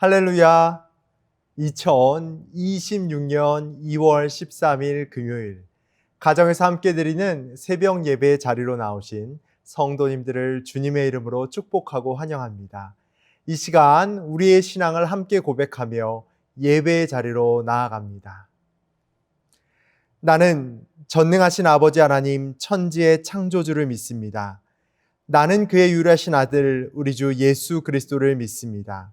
할렐루야. 2026년 2월 13일 금요일 가정에서 함께 드리는 새벽 예배 자리로 나오신 성도님들을 주님의 이름으로 축복하고 환영합니다. 이 시간 우리의 신앙을 함께 고백하며 예배의 자리로 나아갑니다. 나는 전능하신 아버지 하나님 천지의 창조주를 믿습니다. 나는 그의 유일하신 아들 우리 주 예수 그리스도를 믿습니다.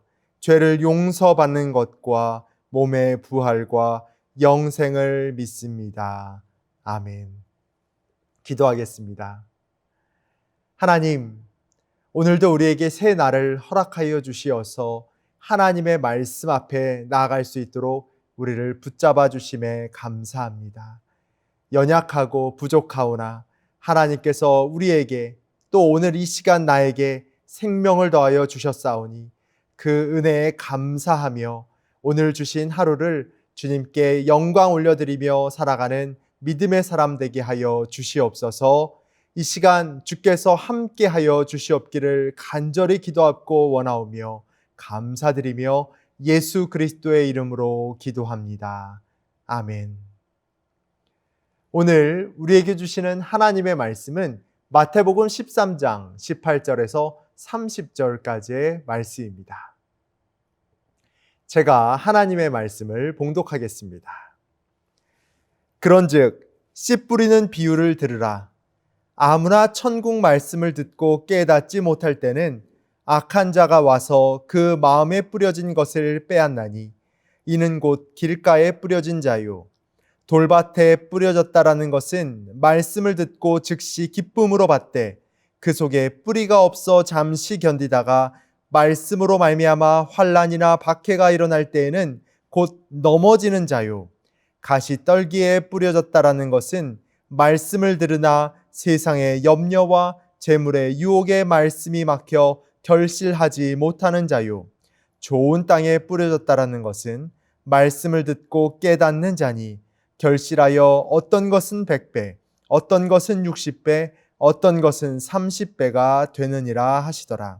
죄를 용서받는 것과 몸의 부활과 영생을 믿습니다. 아멘. 기도하겠습니다. 하나님, 오늘도 우리에게 새 날을 허락하여 주시어서 하나님의 말씀 앞에 나아갈 수 있도록 우리를 붙잡아 주심에 감사합니다. 연약하고 부족하오나 하나님께서 우리에게 또 오늘 이 시간 나에게 생명을 더하여 주셨사오니 그 은혜에 감사하며 오늘 주신 하루를 주님께 영광 올려드리며 살아가는 믿음의 사람 되게 하여 주시옵소서 이 시간 주께서 함께 하여 주시옵기를 간절히 기도하고 원하오며 감사드리며 예수 그리스도의 이름으로 기도합니다. 아멘. 오늘 우리에게 주시는 하나님의 말씀은 마태복음 13장 18절에서 30절까지의 말씀입니다. 제가 하나님의 말씀을 봉독하겠습니다. 그런즉 씨 뿌리는 비유를 들으라. 아무나 천국 말씀을 듣고 깨닫지 못할 때는 악한 자가 와서 그 마음에 뿌려진 것을 빼앗나니 이는 곧 길가에 뿌려진 자요 돌밭에 뿌려졌다라는 것은 말씀을 듣고 즉시 기쁨으로 받되 그 속에 뿌리가 없어 잠시 견디다가 말씀으로 말미암아 환란이나 박해가 일어날 때에는 곧 넘어지는 자요 가시 떨기에 뿌려졌다라는 것은 말씀을 들으나 세상의 염려와 재물의 유혹의 말씀이 막혀 결실하지 못하는 자요 좋은 땅에 뿌려졌다라는 것은 말씀을 듣고 깨닫는 자니 결실하여 어떤 것은 100배, 어떤 것은 60배, 어떤 것은 30배가 되느니라 하시더라.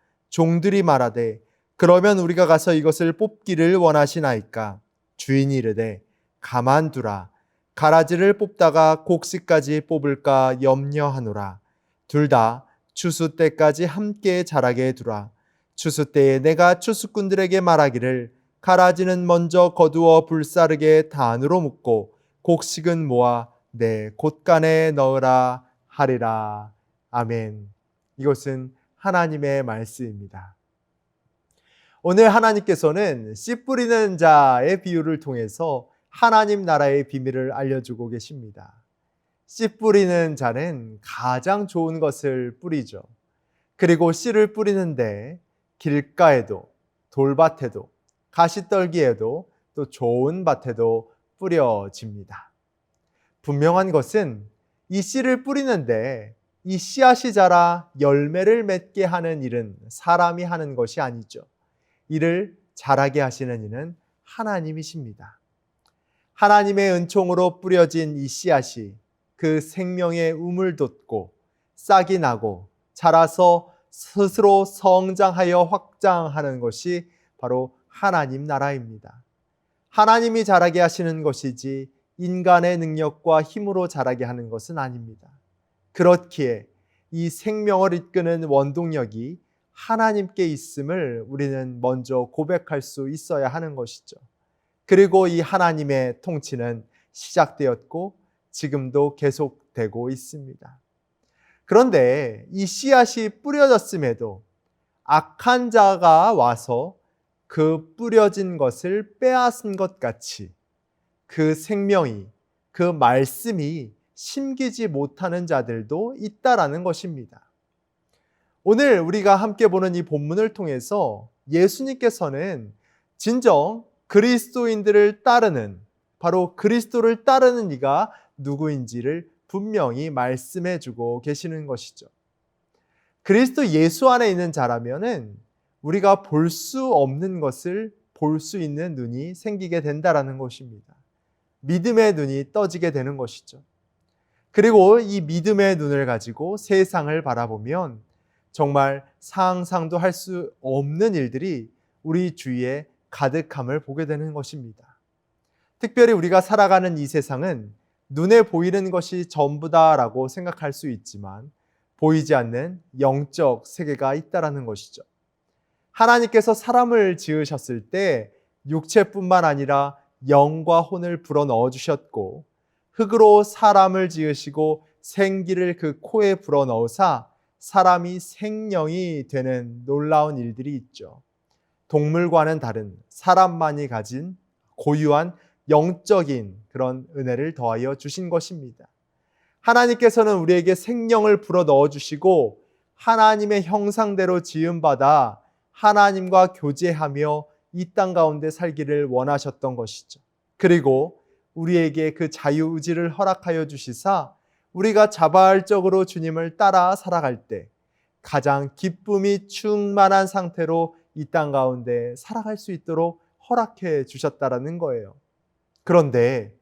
종들이 말하되 그러면 우리가 가서 이것을 뽑기를 원하시나이까 주인이 이르되 가만두라 가라지를 뽑다가 곡식까지 뽑을까 염려하노라 둘 다 추수 때까지 함께 자라게 두라 추수 때에 내가 추수꾼들에게 말하기를 가라지는 먼저 거두어 불사르게 단으로 묶고 곡식은 모아 내 곳간에 넣으라 하리라. 아멘. 이것은 하나님의 말씀입니다. 오늘 하나님께서는 씨 뿌리는 자의 비유를 통해서 하나님 나라의 비밀을 알려주고 계십니다. 씨 뿌리는 자는 가장 좋은 것을 뿌리죠. 그리고 씨를 뿌리는데 길가에도 돌밭에도 가시떨기에도 또 좋은 밭에도 뿌려집니다. 분명한 것은 이 씨를 뿌리는데 이 씨앗이 자라 열매를 맺게 하는 일은 사람이 하는 것이 아니죠. 이를 자라게 하시는 이는 하나님이십니다. 하나님의 은총으로 뿌려진 이 씨앗이 그 생명의 우물 돋고 싹이 나고 자라서 스스로 성장하여 확장하는 것이 바로 하나님 나라입니다. 하나님이 자라게 하시는 것이지 인간의 능력과 힘으로 자라게 하는 것은 아닙니다. 그렇기에 이 생명을 이끄는 원동력이 하나님께 있음을 우리는 먼저 고백할 수 있어야 하는 것이죠. 그리고 이 하나님의 통치는 시작되었고 지금도 계속되고 있습니다. 그런데 이 씨앗이 뿌려졌음에도 악한 자가 와서 그 뿌려진 것을 빼앗은 것 같이 그 생명이 그 말씀이 심기지 못하는 자들도 있다라는 것입니다. 오늘 우리가 함께 보는 이 본문을 통해서 예수님께서는 진정 그리스도인들을 따르는 바로 그리스도를 따르는 이가 누구인지를 분명히 말씀해 주고 계시는 것이죠. 그리스도 예수 안에 있는 자라면은 우리가 볼 수 없는 것을 볼 수 있는 눈이 생기게 된다라는 것입니다. 믿음의 눈이 떠지게 되는 것이죠. 그리고 이 믿음의 눈을 가지고 세상을 바라보면 정말 상상도 할 수 없는 일들이 우리 주위에 가득함을 보게 되는 것입니다. 특별히 우리가 살아가는 이 세상은 눈에 보이는 것이 전부다라고 생각할 수 있지만 보이지 않는 영적 세계가 있다라는 것이죠. 하나님께서 사람을 지으셨을 때 육체뿐만 아니라 영과 혼을 불어 넣어 주셨고 흙으로 사람을 지으시고 생기를 그 코에 불어 넣으사 사람이 생명이 되는 놀라운 일들이 있죠. 동물과는 다른 사람만이 가진 고유한 영적인 그런 은혜를 더하여 주신 것입니다. 하나님께서는 우리에게 생명을 불어 넣어 주시고 하나님의 형상대로 지음받아 하나님과 교제하며 이 땅 가운데 살기를 원하셨던 것이죠. 그리고 우리에게 그 자유의지를 허락하여 주시사 우리가 자발적으로 주님을 따라 살아갈 때 가장 기쁨이 충만한 상태로 이 땅 가운데 살아갈 수 있도록 허락해 주셨다라는 거예요. 그런데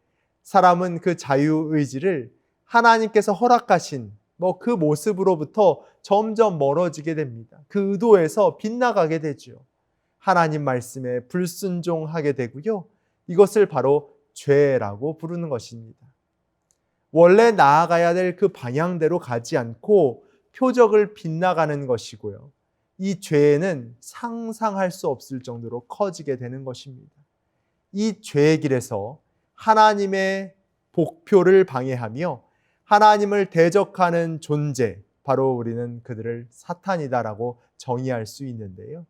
사람은 그 자유의지를 하나님께서 허락하신 뭐 그 모습으로부터 점점 멀어지게 됩니다. 그 의도에서 빗나가게 되죠. 하나님 말씀에 불순종하게 되고요. 이것을 바로 죄라고 부르는 것입니다. 원래 나아가야 될 그 방향대로 가지 않고 표적을 빗나가는 것이고요. 이 죄는 상상할 수 없을 정도로 커지게 되는 것입니다. 이 죄의 길에서 하나님의 복표를 방해하며 하나님을 대적하는 존재, 바로 우리는 그들을 사탄이다라고 정의할 수 있는데요.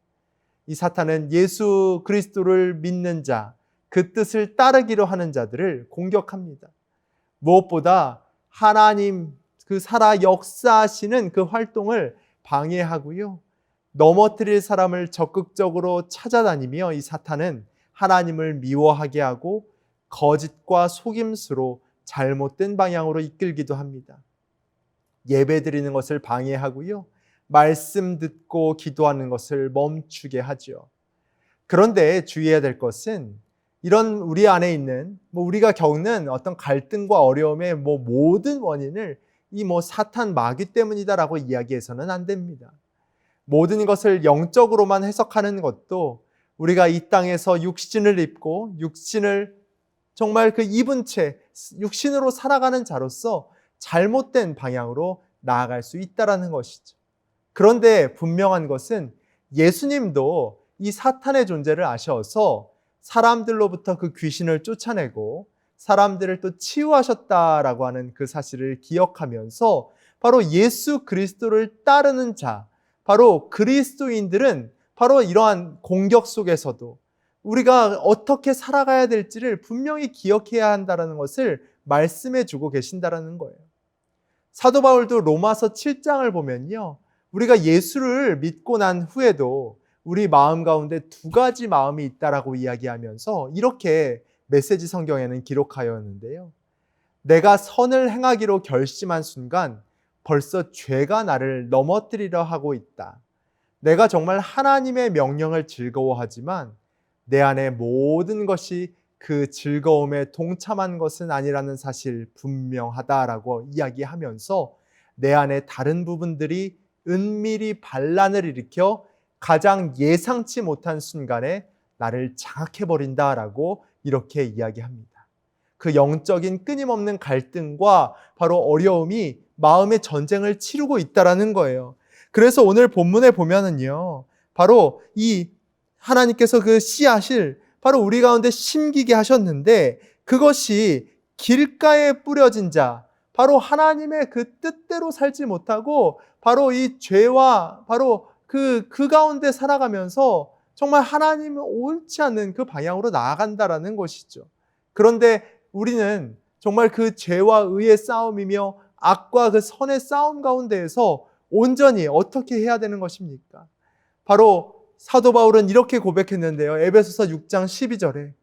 이 사탄은 예수 그리스도를 믿는 자, 그 뜻을 따르기로 하는 자들을 공격합니다. 무엇보다 하나님 그 살아 역사하시는 그 활동을 방해하고요. 넘어뜨릴 사람을 적극적으로 찾아다니며 이 사탄은 하나님을 미워하게 하고 거짓과 속임수로 잘못된 방향으로 이끌기도 합니다. 예배 드리는 것을 방해하고요. 말씀 듣고 기도하는 것을 멈추게 하죠. 그런데 주의해야 될 것은 이런 우리 안에 있는 뭐 우리가 겪는 어떤 갈등과 어려움의 뭐 모든 원인을 이 뭐 사탄 마귀 때문이다라고 이야기해서는 안 됩니다. 모든 것을 영적으로만 해석하는 것도 우리가 이 땅에서 육신을 입고 육신을 정말 그 입은 채 육신으로 살아가는 자로서 잘못된 방향으로 나아갈 수 있다라는 것이죠. 그런데 분명한 것은 예수님도 이 사탄의 존재를 아셔서 사람들로부터 그 귀신을 쫓아내고 사람들을 또 치유하셨다라고 하는 그 사실을 기억하면서 바로 예수 그리스도를 따르는 자, 바로 그리스도인들은 바로 이러한 공격 속에서도 우리가 어떻게 살아가야 될지를 분명히 기억해야 한다는 것을 말씀해 주고 계신다라는 거예요. 사도 바울도 로마서 7장을 보면요. 우리가 예수를 믿고 난 후에도 우리 마음 가운데 두 가지 마음이 있다라고 이야기하면서 이렇게 메시지 성경에는 기록하였는데요. 내가 선을 행하기로 결심한 순간 벌써 죄가 나를 넘어뜨리려 하고 있다. 내가 정말 하나님의 명령을 즐거워하지만 내 안에 모든 것이 그 즐거움에 동참한 것은 아니라는 사실 분명하다라고 이야기하면서 내 안에 다른 부분들이 은밀히 반란을 일으켜 가장 예상치 못한 순간에 나를 장악해 버린다라고 이렇게 이야기합니다. 그 영적인 끊임없는 갈등과 바로 어려움이 마음의 전쟁을 치르고 있다라는 거예요. 그래서 오늘 본문에 보면은요. 바로 이 하나님께서 그 씨앗을 바로 우리 가운데 심기게 하셨는데 그것이 길가에 뿌려진 자, 바로 하나님의 그 뜻대로 살지 못하고 바로 이 죄와 바로 그, 그 가운데 살아가면서 정말 하나님은 옳지 않는 그 방향으로 나아간다라는 것이죠. 그런데 우리는 정말 그 죄와 의의 싸움이며 악과 그 선의 싸움 가운데에서 온전히 어떻게 해야 되는 것입니까? 바로 사도 바울은 이렇게 고백했는데요. 에베소서 6장 12절에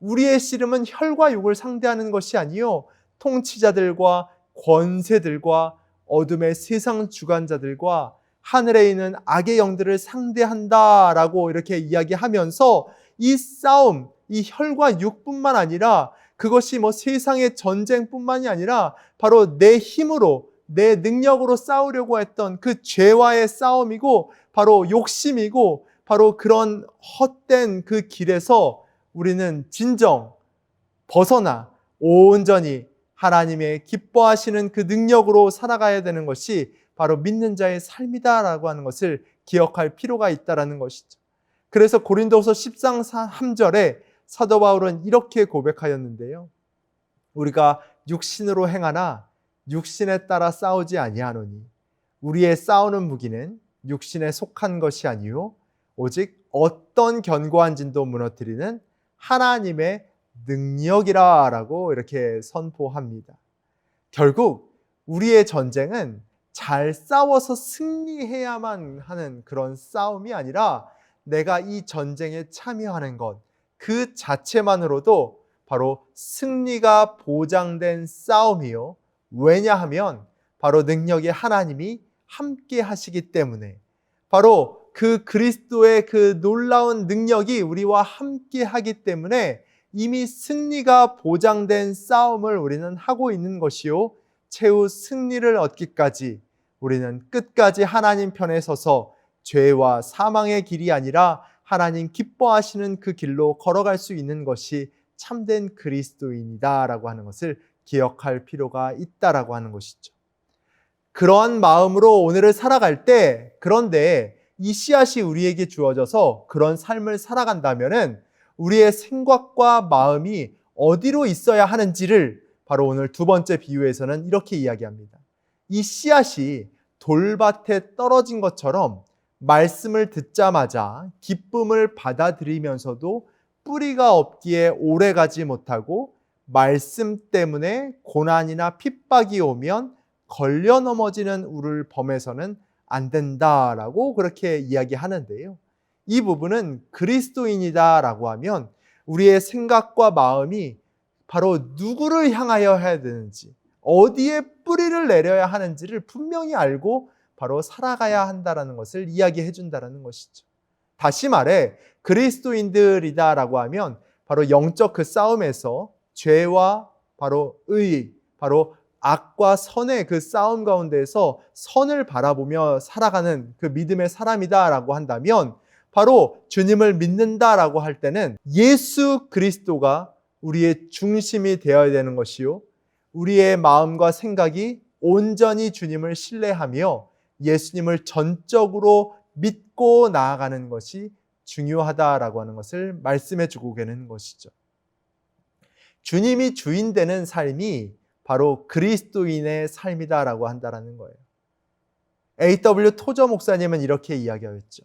우리의 씨름은 혈과 육을 상대하는 것이 아니요 통치자들과 권세들과 어둠의 세상 주관자들과 하늘에 있는 악의 영들을 상대한다라고 이렇게 이야기하면서 이 싸움, 이 혈과 육뿐만 아니라 그것이 뭐 세상의 전쟁뿐만이 아니라 바로 내 힘으로 내 능력으로 싸우려고 했던 그 죄와의 싸움이고 바로 욕심이고 바로 그런 헛된 그 길에서 우리는 진정 벗어나 온전히 하나님의 기뻐하시는 그 능력으로 살아가야 되는 것이 바로 믿는 자의 삶이다라고 하는 것을 기억할 필요가 있다라는 것이죠. 그래서 고린도서 10장 3절에 사도 바울은 이렇게 고백하였는데요. 우리가 육신으로 행하나 육신에 따라 싸우지 아니하노니 우리의 싸우는 무기는 육신에 속한 것이 아니요 오직 어떤 견고한 진도 무너뜨리는 하나님의 능력이라라고 이렇게 선포합니다. 결국 우리의 전쟁은 잘 싸워서 승리해야만 하는 그런 싸움이 아니라 내가 이 전쟁에 참여하는 것, 그 자체만으로도 바로 승리가 보장된 싸움이요. 왜냐하면 바로 능력의 하나님이 함께 하시기 때문에 바로 그 그리스도의 그 놀라운 능력이 우리와 함께 하기 때문에 이미 승리가 보장된 싸움을 우리는 하고 있는 것이요. 최후 승리를 얻기까지 우리는 끝까지 하나님 편에 서서 죄와 사망의 길이 아니라 하나님 기뻐하시는 그 길로 걸어갈 수 있는 것이 참된 그리스도인이다라고 하는 것을 기억할 필요가 있다라고 하는 것이죠. 그러한 마음으로 오늘을 살아갈 때 그런데 이 씨앗이 우리에게 주어져서 그런 삶을 살아간다면은 우리의 생각과 마음이 어디로 있어야 하는지를 바로 오늘 두 번째 비유에서는 이렇게 이야기합니다. 이 씨앗이 돌밭에 떨어진 것처럼 말씀을 듣자마자 기쁨을 받아들이면서도 뿌리가 없기에 오래 가지 못하고 말씀 때문에 고난이나 핍박이 오면 걸려 넘어지는 우를 범해서는 안 된다라고 그렇게 이야기하는데요. 이 부분은 그리스도인이다라고 하면 우리의 생각과 마음이 바로 누구를 향하여 해야 되는지, 어디에 뿌리를 내려야 하는지를 분명히 알고 바로 살아가야 한다라는 것을 이야기해 준다라는 것이죠. 다시 말해 그리스도인들이다라고 하면 바로 영적 그 싸움에서 죄와 바로 의, 바로 악과 선의 그 싸움 가운데에서 선을 바라보며 살아가는 그 믿음의 사람이다라고 한다면 바로 주님을 믿는다라고 할 때는 예수 그리스도가 우리의 중심이 되어야 되는 것이요. 우리의 마음과 생각이 온전히 주님을 신뢰하며 예수님을 전적으로 믿고 나아가는 것이 중요하다라고 하는 것을 말씀해 주고 계는 것이죠. 주님이 주인 되는 삶이 바로 그리스도인의 삶이다라고 한다라는 거예요. A.W. 토저 목사님은 이렇게 이야기하였죠.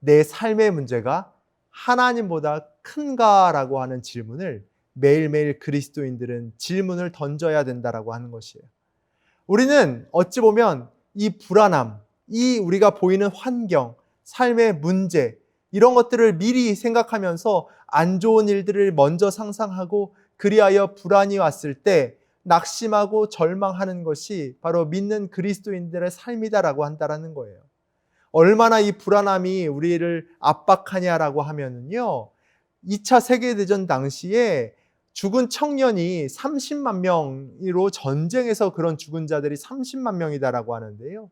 내 삶의 문제가 하나님보다 큰가라고 하는 질문을 매일매일 그리스도인들은 질문을 던져야 된다라고 하는 것이에요. 우리는 어찌 보면 이 불안함, 이 우리가 보이는 환경, 삶의 문제, 이런 것들을 미리 생각하면서 안 좋은 일들을 먼저 상상하고 그리하여 불안이 왔을 때 낙심하고 절망하는 것이 바로 믿는 그리스도인들의 삶이다라고 한다라는 거예요. 얼마나 이 불안함이 우리를 압박하냐라고 하면은요. 2차 세계대전 당시에 죽은 청년이 30만 명으로 전쟁에서 그런 죽은 자들이 30만 명이다라고 하는데요.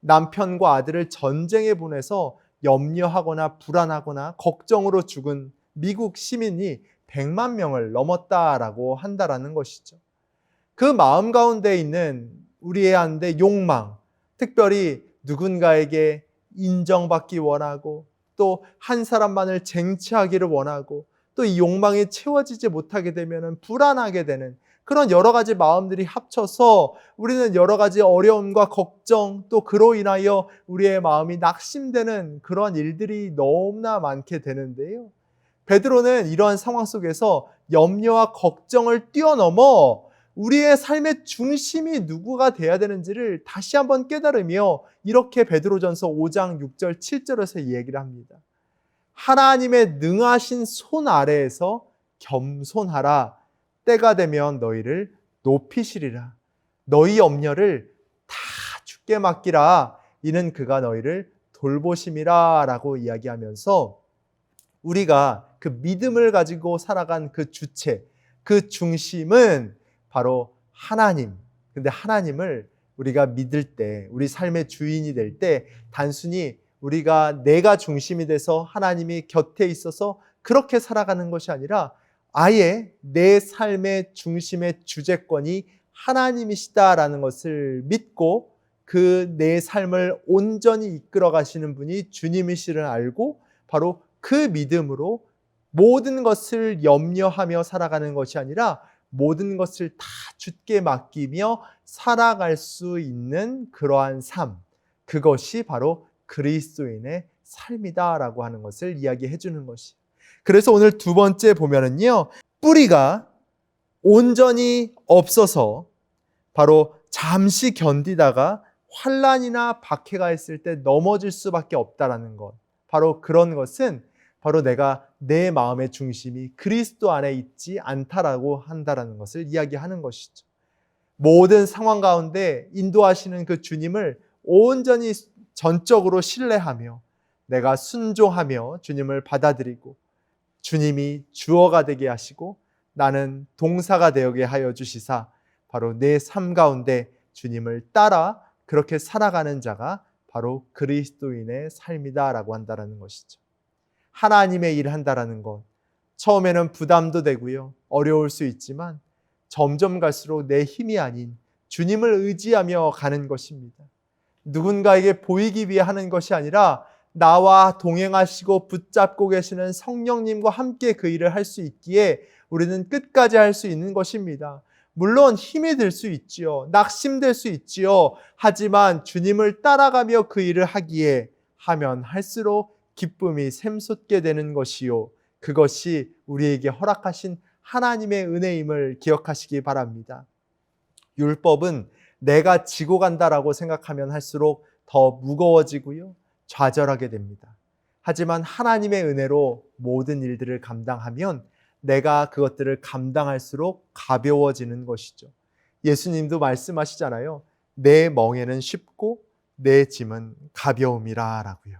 남편과 아들을 전쟁에 보내서 염려하거나 불안하거나 걱정으로 죽은 미국 시민이 100만 명을 넘었다라고 한다라는 것이죠. 그 마음 가운데 있는 우리의 한데 욕망, 특별히 누군가에게 인정받기 원하고 또 한 사람만을 쟁취하기를 원하고 또 이 욕망이 채워지지 못하게 되면 불안하게 되는 그런 여러 가지 마음들이 합쳐서 우리는 여러 가지 어려움과 걱정 또 그로 인하여 우리의 마음이 낙심되는 그런 일들이 너무나 많게 되는데요. 베드로는 이러한 상황 속에서 염려와 걱정을 뛰어넘어 우리의 삶의 중심이 누구가 돼야 되는지를 다시 한번 깨달으며 이렇게 베드로전서 5장 6절 7절에서 얘기를 합니다. 하나님의 능하신 손 아래에서 겸손하라. 때가 되면 너희를 높이시리라. 너희 염려를 다 주께 맡기라. 이는 그가 너희를 돌보심이라. 라고 이야기하면서 우리가 그 믿음을 가지고 살아간 그 주체, 그 중심은 바로 하나님. 근데 하나님을 우리가 믿을 때, 우리 삶의 주인이 될 때, 단순히 우리가 내가 중심이 돼서 하나님이 곁에 있어서 그렇게 살아가는 것이 아니라 아예 내 삶의 중심의 주재권이 하나님이시다라는 것을 믿고 그 내 삶을 온전히 이끌어 가시는 분이 주님이시를 알고 바로 그 믿음으로 모든 것을 염려하며 살아가는 것이 아니라 모든 것을 다 주께 맡기며 살아갈 수 있는 그러한 삶. 그것이 바로 그리스도인의 삶이다라고 하는 것을 이야기해 주는 것이. 그래서 오늘 두 번째 보면은요. 뿌리가 온전히 없어서 바로 잠시 견디다가 환란이나 박해가 있을 때 넘어질 수밖에 없다라는 것. 바로 그런 것은 바로 내가 내 마음의 중심이 그리스도 안에 있지 않다라고 한다라는 것을 이야기하는 것이죠. 모든 상황 가운데 인도하시는 그 주님을 온전히 전적으로 신뢰하며 내가 순종하며 주님을 받아들이고 주님이 주어가 되게 하시고 나는 동사가 되게 하여 주시사 바로 내 삶 가운데 주님을 따라 그렇게 살아가는 자가 바로 그리스도인의 삶이다라고 한다라는 것이죠. 하나님의 일을 한다라는 것. 처음에는 부담도 되고요. 어려울 수 있지만 점점 갈수록 내 힘이 아닌 주님을 의지하며 가는 것입니다. 누군가에게 보이기 위해 하는 것이 아니라 나와 동행하시고 붙잡고 계시는 성령님과 함께 그 일을 할 수 있기에 우리는 끝까지 할 수 있는 것입니다. 물론 힘이 들 수 있지요. 낙심될 수 있지요. 하지만 주님을 따라가며 그 일을 하기에 하면 할수록 기쁨이 샘솟게 되는 것이요. 그것이 우리에게 허락하신 하나님의 은혜임을 기억하시기 바랍니다. 율법은 내가 지고 간다라고 생각하면 할수록 더 무거워지고요. 좌절하게 됩니다. 하지만 하나님의 은혜로 모든 일들을 감당하면 내가 그것들을 감당할수록 가벼워지는 것이죠. 예수님도 말씀하시잖아요. 내 멍에는 쉽고 내 짐은 가벼움이라 라고요.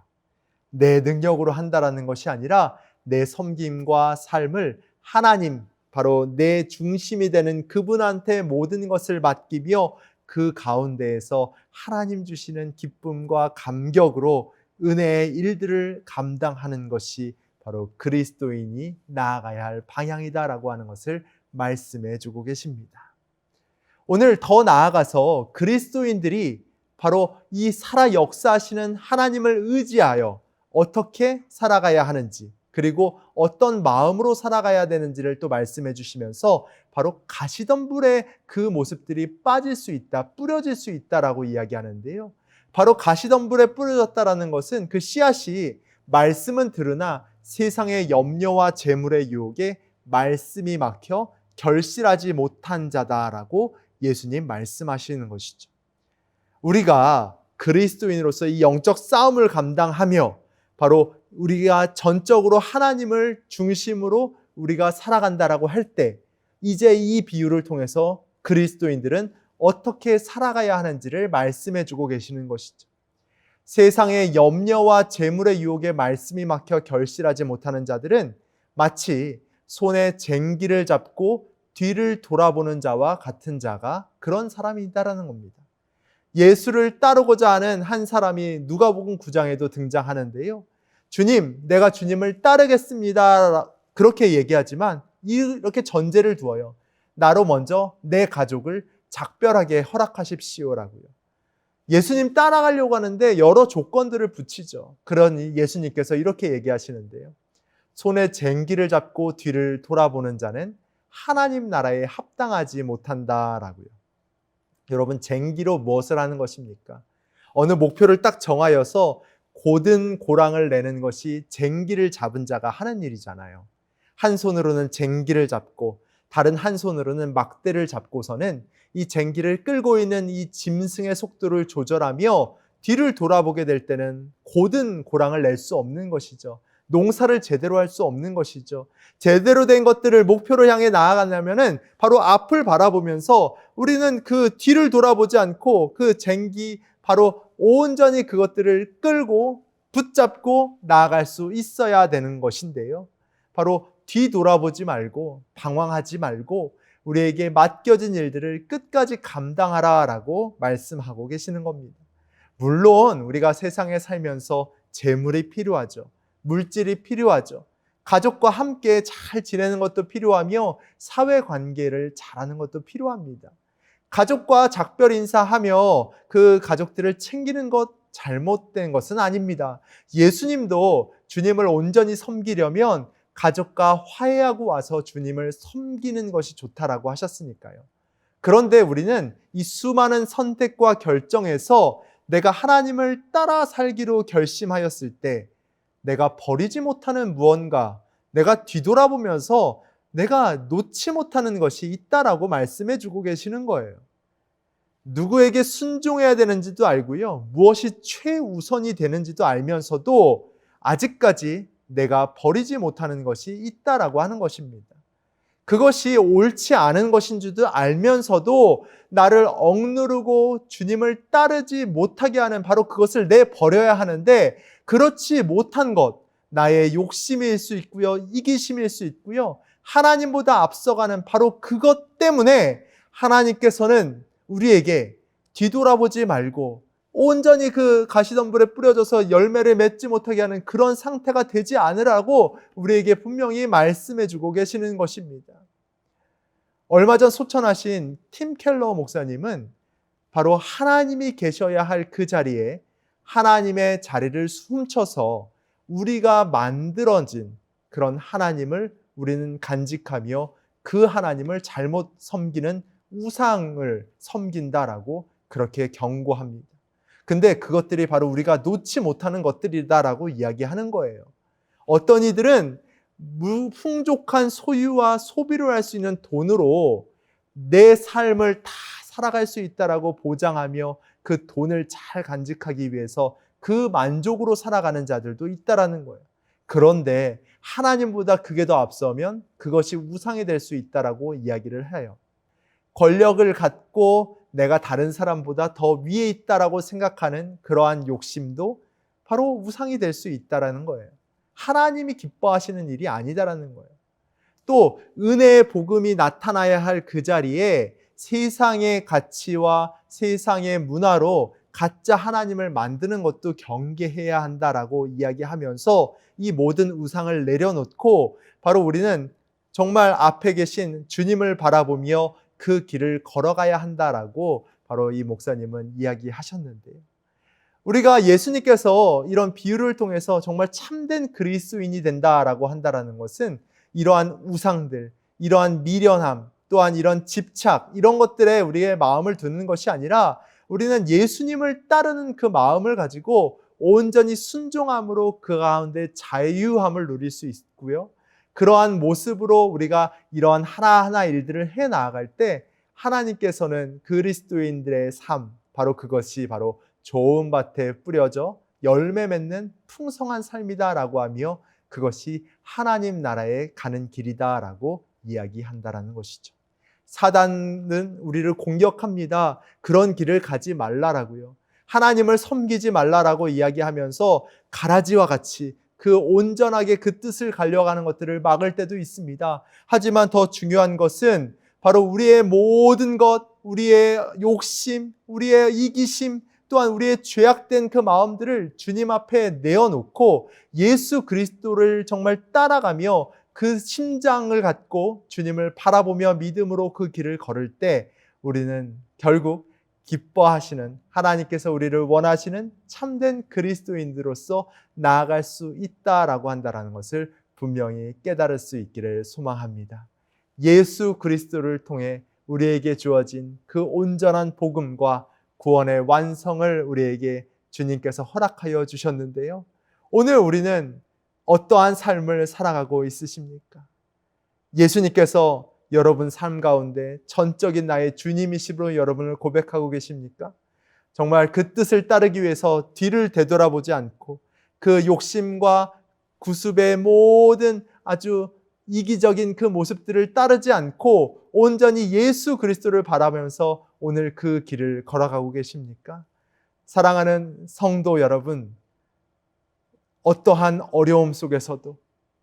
내 능력으로 한다라는 것이 아니라 내 섬김과 삶을 하나님, 바로 내 중심이 되는 그분한테 모든 것을 맡기며 그 가운데에서 하나님 주시는 기쁨과 감격으로 은혜의 일들을 감당하는 것이 바로 그리스도인이 나아가야 할 방향이다라고 하는 것을 말씀해 주고 계십니다. 오늘 더 나아가서 그리스도인들이 바로 이 살아 역사하시는 하나님을 의지하여 어떻게 살아가야 하는지, 그리고 어떤 마음으로 살아가야 되는지를 또 말씀해 주시면서 바로 가시덤불의 그 모습들이 빠질 수 있다, 뿌려질 수 있다라고 이야기하는데요. 바로 가시덤 불에 뿌려졌다라는 것은 그 씨앗이 말씀은 들으나 세상의 염려와 재물의 유혹에 말씀이 막혀 결실하지 못한 자다라고 예수님 말씀하시는 것이죠. 우리가 그리스도인으로서 이 영적 싸움을 감당하며 바로 우리가 전적으로 하나님을 중심으로 우리가 살아간다라고 할 때 이제 이 비유를 통해서 그리스도인들은 어떻게 살아가야 하는지를 말씀해 주고 계시는 것이죠. 세상의 염려와 재물의 유혹에 말씀이 막혀 결실하지 못하는 자들은 마치 손에 쟁기를 잡고 뒤를 돌아보는 자와 같은 자가 그런 사람이 있다라는 겁니다. 예수를 따르고자 하는 한 사람이 누가복음 9장에도 등장하는데요. 주님, 내가 주님을 따르겠습니다. 그렇게 얘기하지만 이렇게 전제를 두어요. 나로 먼저 내 가족을 작별하게 허락하십시오라고요. 예수님 따라가려고 하는데 여러 조건들을 붙이죠. 그러니 예수님께서 이렇게 얘기하시는데요. 손에 쟁기를 잡고 뒤를 돌아보는 자는 하나님 나라에 합당하지 못한다라고요. 여러분, 쟁기로 무엇을 하는 것입니까? 어느 목표를 딱 정하여서 고든 고랑을 내는 것이 쟁기를 잡은 자가 하는 일이잖아요. 한 손으로는 쟁기를 잡고 다른 한 손으로는 막대를 잡고서는 이 쟁기를 끌고 있는 이 짐승의 속도를 조절하며 뒤를 돌아보게 될 때는 고든 고랑을 낼 수 없는 것이죠. 농사를 제대로 할 수 없는 것이죠. 제대로 된 것들을 목표로 향해 나아가려면은 바로 앞을 바라보면서 우리는 그 뒤를 돌아보지 않고 그 쟁기 바로 온전히 그것들을 끌고 붙잡고 나아갈 수 있어야 되는 것인데요. 바로 뒤돌아보지 말고 방황하지 말고 우리에게 맡겨진 일들을 끝까지 감당하라 라고 말씀하고 계시는 겁니다. 물론 우리가 세상에 살면서 재물이 필요하죠. 물질이 필요하죠. 가족과 함께 잘 지내는 것도 필요하며 사회 관계를 잘하는 것도 필요합니다. 가족과 작별 인사하며 그 가족들을 챙기는 것 잘못된 것은 아닙니다. 예수님도 주님을 온전히 섬기려면 가족과 화해하고 와서 주님을 섬기는 것이 좋다라고 하셨으니까요. 그런데 우리는 이 수많은 선택과 결정에서 내가 하나님을 따라 살기로 결심하였을 때 내가 버리지 못하는 무언가, 내가 뒤돌아보면서 내가 놓지 못하는 것이 있다라고 말씀해 주고 계시는 거예요. 누구에게 순종해야 되는지도 알고요. 무엇이 최우선이 되는지도 알면서도 아직까지 내가 버리지 못하는 것이 있다라고 하는 것입니다. 그것이 옳지 않은 것인 줄도 알면서도 나를 억누르고 주님을 따르지 못하게 하는 바로 그것을 내 버려야 하는데 그렇지 못한 것, 나의 욕심일 수 있고요. 이기심일 수 있고요. 하나님보다 앞서가는 바로 그것 때문에 하나님께서는 우리에게 뒤돌아보지 말고 온전히 그 가시덤불에 뿌려져서 열매를 맺지 못하게 하는 그런 상태가 되지 않으라고 우리에게 분명히 말씀해 주고 계시는 것입니다. 얼마 전 소천하신 팀 켈러 목사님은 바로 하나님이 계셔야 할 그 자리에 하나님의 자리를 훔쳐서 우리가 만들어진 그런 하나님을 우리는 간직하며 그 하나님을 잘못 섬기는 우상을 섬긴다라고 그렇게 경고합니다. 근데 그것들이 바로 우리가 놓지 못하는 것들이다라고 이야기하는 거예요. 어떤 이들은 무풍족한 소유와 소비를 할 수 있는 돈으로 내 삶을 다 살아갈 수 있다라고 보장하며 그 돈을 잘 간직하기 위해서 그 만족으로 살아가는 자들도 있다라는 거예요. 그런데 하나님보다 그게 더 앞서면 그것이 우상이 될 수 있다라고 이야기를 해요. 권력을 갖고 내가 다른 사람보다 더 위에 있다라고 생각하는 그러한 욕심도 바로 우상이 될 수 있다라는 거예요. 하나님이 기뻐하시는 일이 아니다라는 거예요. 또 은혜의 복음이 나타나야 할 그 자리에 세상의 가치와 세상의 문화로 가짜 하나님을 만드는 것도 경계해야 한다라고 이야기하면서 이 모든 우상을 내려놓고 바로 우리는 정말 앞에 계신 주님을 바라보며 그 길을 걸어가야 한다라고 바로 이 목사님은 이야기하셨는데요. 우리가 예수님께서 이런 비유를 통해서 정말 참된 그리스도인이 된다라고 한다라는 것은 이러한 우상들, 이러한 미련함, 또한 이런 집착, 이런 것들에 우리의 마음을 두는 것이 아니라 우리는 예수님을 따르는 그 마음을 가지고 온전히 순종함으로 그 가운데 자유함을 누릴 수 있고요. 그러한 모습으로 우리가 이러한 하나하나 일들을 해 나아갈 때 하나님께서는 그리스도인들의 삶, 바로 그것이 바로 좋은 밭에 뿌려져 열매 맺는 풍성한 삶이다라고 하며 그것이 하나님 나라에 가는 길이다라고 이야기한다라는 것이죠. 사단은 우리를 공격합니다. 그런 길을 가지 말라라고요. 하나님을 섬기지 말라라고 이야기하면서 가라지와 같이 그 온전하게 그 뜻을 갈려가는 것들을 막을 때도 있습니다. 하지만 더 중요한 것은 바로 우리의 모든 것, 우리의 욕심, 우리의 이기심, 또한 우리의 죄악된 그 마음들을 주님 앞에 내어놓고 예수 그리스도를 정말 따라가며 그 심장을 갖고 주님을 바라보며 믿음으로 그 길을 걸을 때 우리는 결국 기뻐하시는 하나님께서 우리를 원하시는 참된 그리스도인으로서 나아갈 수 있다라고 한다라는 것을 분명히 깨달을 수 있기를 소망합니다. 예수 그리스도를 통해 우리에게 주어진 그 온전한 복음과 구원의 완성을 우리에게 주님께서 허락하여 주셨는데요. 오늘 우리는 어떠한 삶을 살아가고 있으십니까? 예수님께서 여러분 삶 가운데 전적인 나의 주님이심으로 여러분을 고백하고 계십니까? 정말 그 뜻을 따르기 위해서 뒤를 되돌아보지 않고 그 욕심과 구습의 모든 아주 이기적인 그 모습들을 따르지 않고 온전히 예수 그리스도를 바라보면서 오늘 그 길을 걸어가고 계십니까? 사랑하는 성도 여러분, 어떠한 어려움 속에서도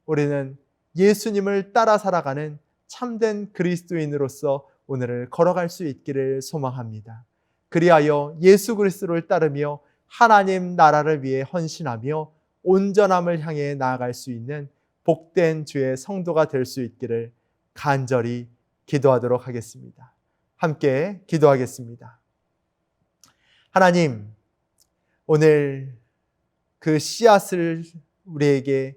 우리는 예수님을 따라 살아가는 참된 그리스도인으로서 오늘을 걸어갈 수 있기를 소망합니다. 그리하여 예수 그리스도를 따르며 하나님 나라를 위해 헌신하며 온전함을 향해 나아갈 수 있는 복된 주의 성도가 될 수 있기를 간절히 기도하도록 하겠습니다. 함께 기도하겠습니다. 하나님, 오늘 그 씨앗을 우리에게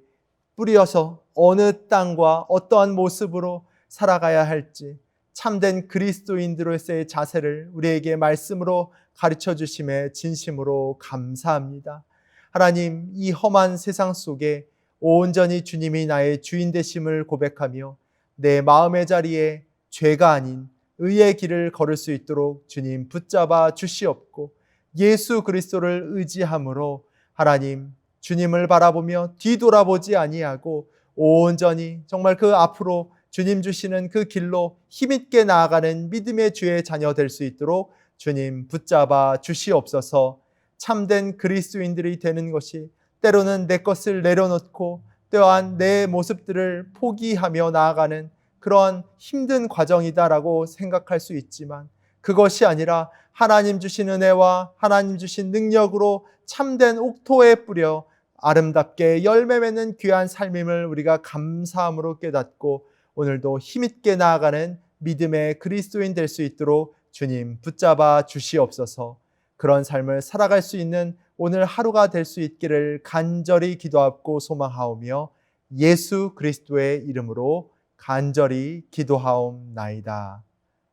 뿌려서 어느 땅과 어떠한 모습으로 살아가야 할지 참된 그리스도인들로서의 자세를 우리에게 말씀으로 가르쳐 주심에 진심으로 감사합니다. 하나님, 이 험한 세상 속에 온전히 주님이 나의 주인 되심을 고백하며 내 마음의 자리에 죄가 아닌 의의 길을 걸을 수 있도록 주님 붙잡아 주시옵고 예수 그리스도를 의지함으로 하나님 주님을 바라보며 뒤돌아보지 아니하고 온전히 정말 그 앞으로 주님 주시는 그 길로 힘있게 나아가는 믿음의 주의 자녀 될 수 있도록 주님 붙잡아 주시옵소서. 참된 그리스도인들이 되는 것이 때로는 내 것을 내려놓고 또한 내 모습들을 포기하며 나아가는 그러한 힘든 과정이다라고 생각할 수 있지만 그것이 아니라 하나님 주신 은혜와 하나님 주신 능력으로 참된 옥토에 뿌려 아름답게 열매 맺는 귀한 삶임을 우리가 감사함으로 깨닫고 오늘도 힘있게 나아가는 믿음의 그리스도인 될 수 있도록 주님 붙잡아 주시옵소서 그런 삶을 살아갈 수 있는 오늘 하루가 될 수 있기를 간절히 기도하고 소망하오며 예수 그리스도의 이름으로 간절히 기도하옵나이다.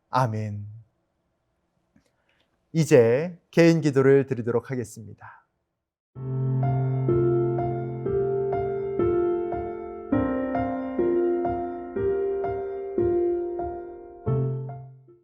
아멘. 이제 개인 기도를 드리도록 하겠습니다.